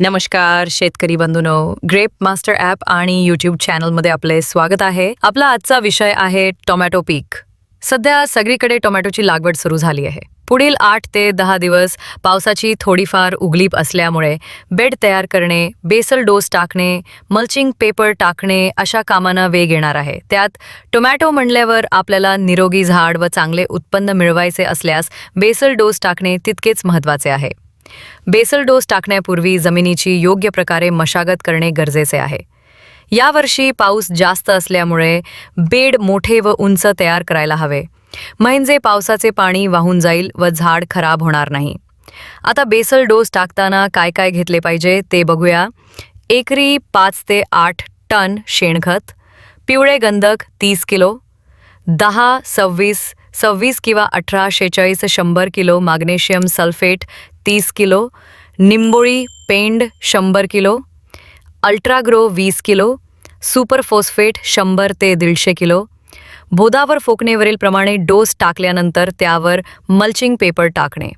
नमस्कार शेतकरी बंधूनो. ग्रेप मास्टर ॲप आणि यूट्यूब चॅनलमध्ये आपले स्वागत आहे. आपला आजचा विषय आहे टोमॅटो पीक. सध्या सगळीकडे टोमॅटोची लागवड सुरू झाली आहे. पुढील आठ ते दहा दिवस पावसाची थोडीफार उगलीप असल्यामुळे बेड तयार करणे बेसल डोस टाकणे मल्चिंग पेपर टाकणे अशा कामांना वेग येणार आहे. त्यात टोमॅटो म्हणल्यावर आपल्याला निरोगी झाड व चांगले उत्पन्न मिळवायचे असल्यास बेसल डोस टाकणे तितकेच महत्त्वाचे आहे. बेसल डोस टाकण्यापूर्वी जमिनीची योग्य प्रकारे मशागत करणे गरजेचे आहे. यावर्षी पाऊस जास्त असल्यामुळे बेड मोठे व उंच तयार करायला हवे. म्हणजे पावसाचे पाणी वाहून जाईल व झाड खराब होणार नाही. आता बेसल डोस टाकताना काय काय घेतले पाहिजे ते बघूया. एकरी पाच ते आठ टन शेणखत पिवळे गंधक तीस किलो दहा सव्वीस सव्वीस किंवा अठरा शेचाळीस शंभर किलो मॅग्नेशियम सल्फेट तीस किलो निंबोळी पेंड शंभर किलो अल्ट्राग्रो वीस किलो सुपर फॉस्फेट शंभर ते दीडशे किलो. भोदावर फोकणेवरील प्रमाणे डोस टाकल्यानंतर त्यावर मल्चिंग पेपर टाकणे.